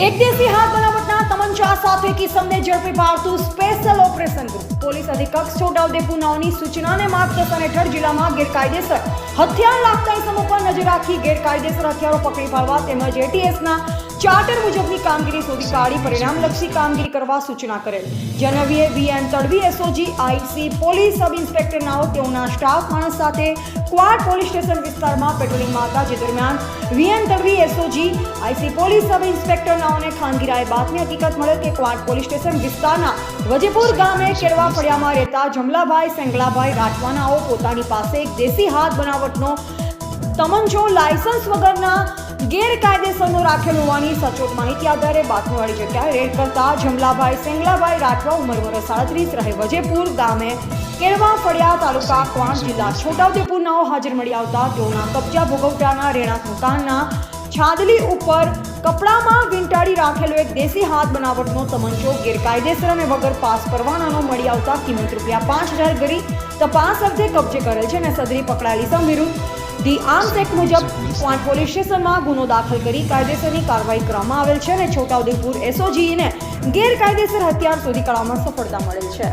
એક દેશી હાથ બનાવટના તમંચા સાથે કિસમને ઝડપી પાડતું સ્પેશિયલ ઓપરેશન ગ્રુપ પોલીસ અધિક્ષક છોટાઉદેપુર નાઓની સૂચના સૂચનાને માર્ગદર્શન હેઠળ જિલ્લામાં ગેરકાયદેસર હથિયાર લાગતા સમૂહ પર નજર રાખી ગેરકાયદેસર હથિયારો પકડી પાડવા તેમજ એટીએસના ચાર્ટર મુજબની કામગીરી શોધી કાઢી, પરિણામલક્ષી કામગીરી કરવા સૂચના કરેલ. જનવીએ VN Tadvi SOG IC police sub inspector તેઓના સ્ટાફ માણસ સાથે ક્વાડ પોલીસ સ્ટેશન વિસ્તારમાં પેટ્રોલિંગમાં હતા જે દરમિયાન VN Tadvi SOG IC police sub inspector ખાનગીરાએ બાતમી હકીકત મળે કે ક્વાડ પોલીસ સ્ટેશન વિસ્તારના વજેપુર ગામે કેળવા ફળિયામાં રહેતા જમલાભાઈ સેંગલાભાઈ રાઠવાનાઓ પોતાની પાસે એક દેશી હાથ બનાવટનો તમંચો, લાયસન્સ વગરના ગેરકાયદેસરનો રાખેલ હોવાની સચોટ માહિતી આધારે બાતમીવાળી જગ્યાએ રેડ કરતા જમલાભાઈ સેંગલાભાઈ રાઠવા ઉંમર વર્ષ સાડત્રીસ રહે વજેપુર ગામે કેળવા ફળિયા તાલુકા ક્વાંટ જિલ્લા છોટાઉદેપુરનાઓ હાજર મળી આવતા તેઓના કબજા ભોગવટાના રહેણાંક મકાનના છાદલી ઉપર કપડામાં વીંટાળી રાખેલો એક દેશી હાથ બનાવટનો તમંચો ગેરકાયદેસર અને વગર પાસ પરવાનાનો મળી આવતા કિંમત રૂપિયા પાંચ હજાર કરી તપાસ અર્થે કબજે કરેલ છે અને સદરી પકડાયેલી સમ વિરુદ્ધ ધી આર્મ્સ એક્ટ મુજબ ક્વાંટ પોલીસ સ્ટેશનમાં ગુનો દાખલ કરી કાયદેસરની કાર્યવાહી કરવામાં આવેલ છે અને છોટાઉદેપુર એસઓજીને ગેરકાયદેસર હથિયાર શોધી કાઢવામાં સફળતા મળેલ છે.